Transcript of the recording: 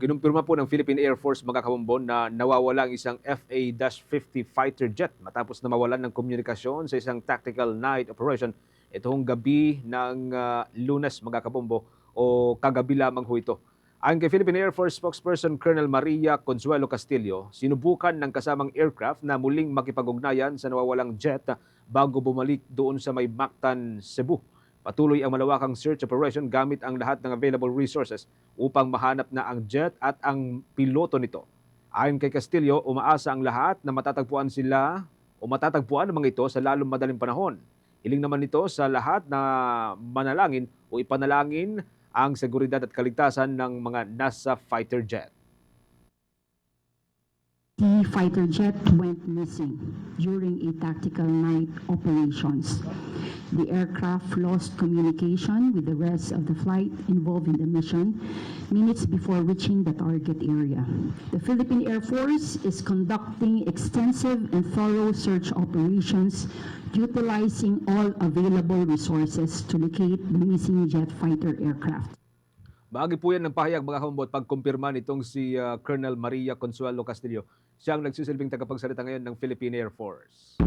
Kinumpirma po ng Philippine Air Force mga kabumbon na nawawala ang isang FA-50 fighter jet matapos na mawalan ng komunikasyon sa isang tactical night operation itong gabi ng ah, lunes mga o kagabi lamang ho ito. Ayon kay Philippine Air Force spokesperson Colonel Maria Consuelo Castillo, sinubukan ng kasamang aircraft na muling makipag-ugnayan sa nawawalang jet bago bumalik doon sa may Mactan, Cebu. Patuloy ang malawakang search operation gamit ang lahat ng available resources upang mahanap na ang jet at ang piloto nito. Ayon kay Castillo, umaasa ang lahat na matatagpuan sila o matatagpuan ang mga ito sa lalong madaling panahon. Hiling naman nito sa lahat na manalangin o ipanalangin ang seguridad at kaligtasan ng mga nasa fighter jet. The fighter jet went missing during a tactical night operations. The aircraft lost communication with the rest of the flight involved in the mission minutes before reaching the target area. The Philippine Air Force is conducting extensive and thorough search operations utilizing all available resources to locate the missing jet fighter aircraft. Bahagi po yan ng pahayag mga kamumbot pagkumpirma nitong si ah, Colonel Maria Consuelo Castillo. Siya ang nagsisilbing tagapagsalita ngayon ng Philippine Air Force.